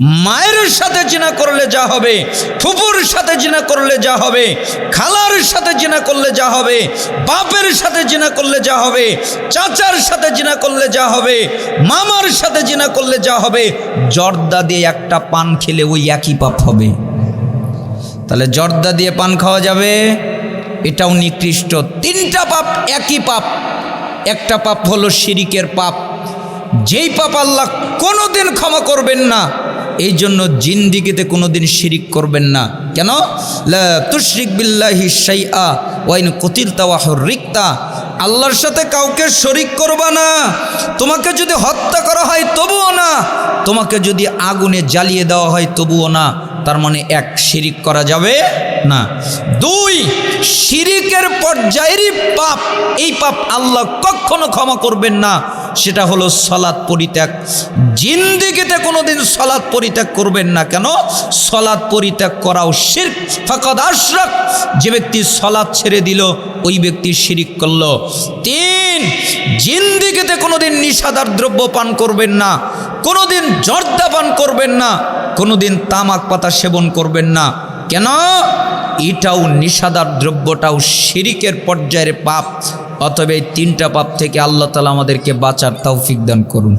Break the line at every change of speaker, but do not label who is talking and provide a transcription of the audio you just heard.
মায়ের সাথে জিনা করলে যা হবে ফুপুর সাথে জিনা করলে যা হবে, খালার সাথে জিনা করলে যা হবে, বাপের সাথে জিনা করলে যা হবে, চাচার সাথে জিনা করলে যা হবে, মামার সাথে জিনা করলে যা হবে, জর্দা দিয়ে একটা পান খেলে ওই একই পাপ হবে। তাহলে জর্দা দিয়ে পান খাওয়া যাবে? এটাও নিকৃষ্ট। তিনটা পাপ একই পাপ। একটা পাপ হলো শিরিকের পাপ। যেই পাপ আল্লাহ কোনোদিন ক্ষমা করবেন না এই জন্য জিন্দিগিতে কোনোদিন শিরিক করবেন না। কেন? তুশরিক বিল্লাহি শাইআ ওয়াইন কতিল তাওয়াহ রিক্তা আল্লাহর সাথে কাউকে শরিক করবা না। তোমাকে যদি হত্যা করা হয় তবুও না। তোমাকে যদি আগুনে জ্বালিয়ে দেওয়া হয় তবুও না। তার মানে এক, শিরিক করা যাবে না। দুই, শিরিকের পর্যায়েরই পাপ, এই পাপ আল্লাহ কখনো ক্ষমা করবেন না। সেটা হলো সলাৎ পরিত্যাগ। জিন্দিগিতে কোনোদিন সলাৎ পরিত্যাগ করবেন না কেন? সলাৎ পরিত্যাগ করাও শির্ক। ফাকদ আশরাক। যে ব্যক্তি সলাৎ ছেড়ে দিল, ওই ব্যক্তি শিরিক করল। তিন, জিন্দিগিতে কোনোদিন নিষাদার দ্রব্য পান করবেন না। কোনোদিন জর্দা পান করবেন না। কোনো দিন তামাক পাতা সেবন করবেন না। কেন? এটাও নিষাদার দ্রব্যটাও শিরিকের পর্যায়ের পাপ। অতএব এই তিনটা পাপ থেকে আল্লাহ তালা আমাদেরকে বাঁচার তৌফিক দান করুন।